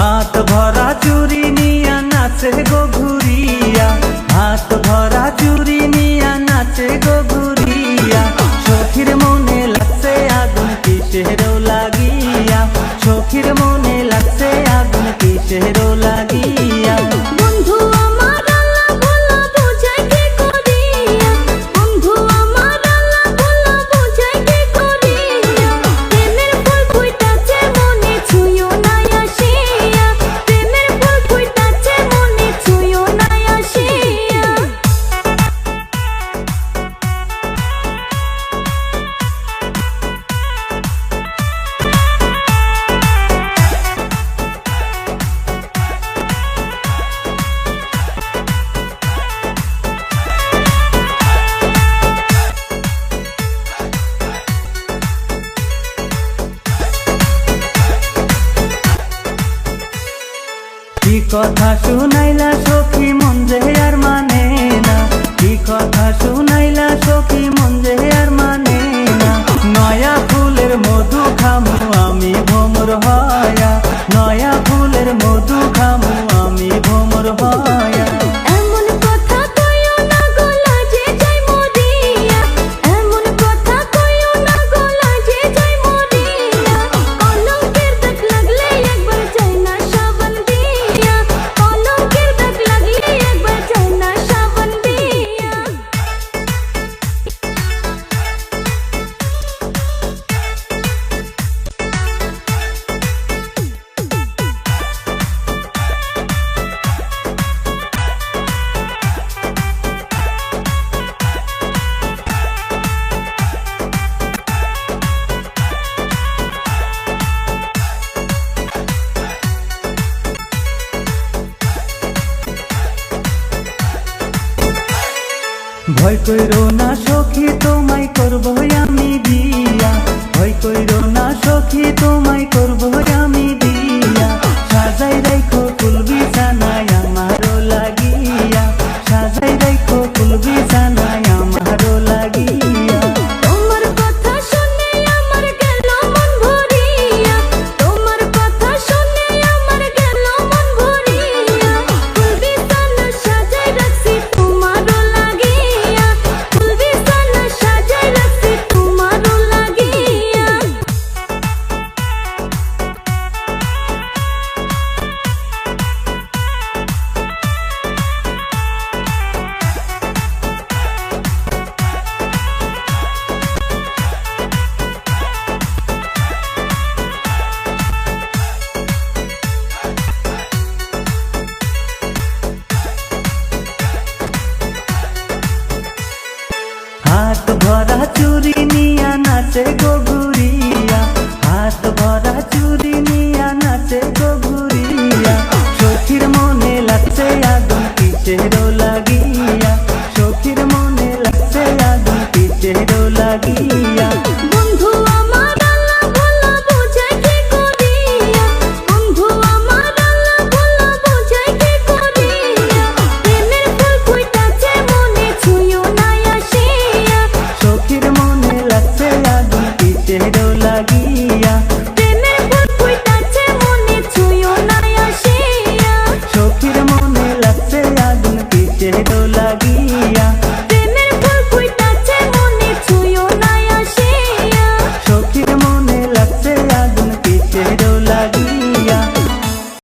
হাত ভরা চুরি নিয়া নাচে গো ঘুরিয়া হাত ভরা চুরি নিয়া নাচে গো ঘুরিয়া সখীর মনে লাগছে আগুন কিসেরও লাগিয়া সখীর মনে লাগছে আগুন কিসেরও লাগিয়া কি কথা শুনাইলা সখী, মন যে আর মানে না। কি কথা শুনাইলা সখী, মন যে আর মানে না। নয়া ফুলের মধু খামু আমি ভোমর হয়া। নয়া ফুলের মধু খামু আমি ভোমর হয়া। ভয় কইরো না সখী তোমায় করব আমি বিয়া। ভয় কইরো না সখী তোমায় চুরি নিয়া নাচে গো